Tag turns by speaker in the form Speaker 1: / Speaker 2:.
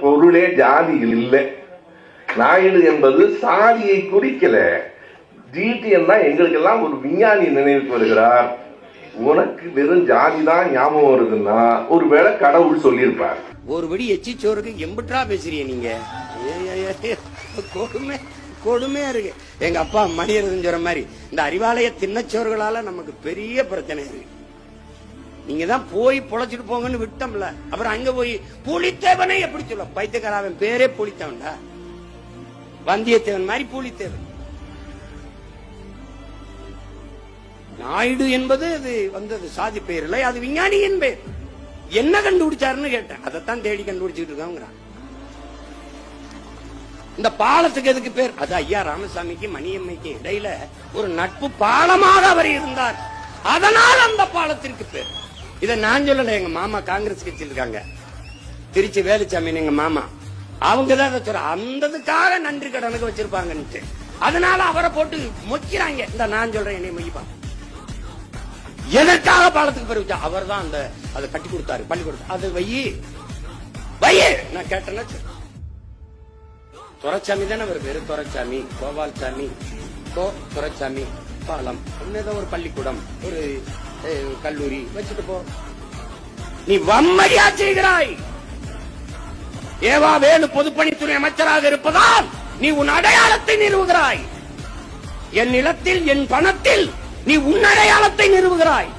Speaker 1: பொருளே ஜாதி இல்லை. நாயுடு என்பது சாதியை குறிக்கல. ஜிடிஎன் தான் எங்களுக்கெல்லாம் ஒரு விஞ்ஞானி நினைவுக்கு வருகிறார். உனக்கு வெறும் ஜாதி தான் ஞாபகம் வருதுன்னா ஒருவேளை கடவுள் சொல்லியிருப்பார்.
Speaker 2: ஒரு படி எச்சி சோறுக்கு எம்பிட்டா பேசுறீங்க நீங்க? கொடுமை கொடுமையா இருக்கு. எங்க அப்பா மணியரசன் சொல்ற மாதிரி இந்த அறிவாலய தின்னச்சோர்களால நமக்கு பெரிய பிரச்சனை இருக்கு. நீங்க தான் போய் பொழைச்சிட்டு போங்கன்னு விட்டோம்ல. அப்புறம் அங்க போய் புலித்தேவனை எப்படி சொல்ல? பைத்தியக்காரன் பேரே புலித்தேவன்டா. வந்தியத்தேவன் மாதிரி புலித்தேவன். நாயுடு என்பது அது வந்தது சாதி பெயர் இல்லை அது விஞ்ஞானியின் பெயர். என்ன கண்டுபிடிச்சாருன்னு கேட்டேன். அதைத்தான் தேடி கண்டுபிடிச்சிட்டு இருக்காங்கிறான். இந்த பாலத்துக்கு எதுக்கு பேர்? அது ஐயா ராமசாமிக்கு மணியம்மைக்கு இடையில ஒரு நட்பு பாலமாக அவர் இருந்தார். அதனால் அந்த பாலத்திற்கு பேர். இத நான் சொல்லல எங்க மாமா காங்கிரஸ் கட்சியில் இருக்காங்க. திருச்சி வேலுச்சாமி எங்க மாமா. அவங்க தான் அதை சொல்ற அந்ததுக்காக நன்றி கடனுக்கு வச்சிருப்பாங்கன்ட்டு. அதனால அவரை போட்டு மொக்கிறாங்க. இந்த நான் சொல்றேன் என்னை மொய்ப்பான் எதற்காக பாலத்துக்கு பேர் வச்சா அவர் தான் அந்த அதை கட்டி கொடுத்தாரு பள்ளிக்கூடத்தை அது வையி. வையி! நான் கேட்டேன்னா துரைச்சாமி தானே அவர் பேரு துரைச்சாமி கோபால்சாமி கோ துரைச்சாமி பாலம் இன்னும் ஏதோ ஒரு பள்ளிக்கூடம் ஒரு கல்லூரி. வச்சுட்டு போ. நீ வம்மடியா செய்கிறாய். ஏவா வேலு பொதுப்பணித்துறை அமைச்சராக இருப்பதால் நீ உன் அடையாளத்தை நிறுவுகிறாய். என் நிலத்தில் என் பணத்தில் நீ உன் அடையாளத்தை நிறுவுகிறாய்.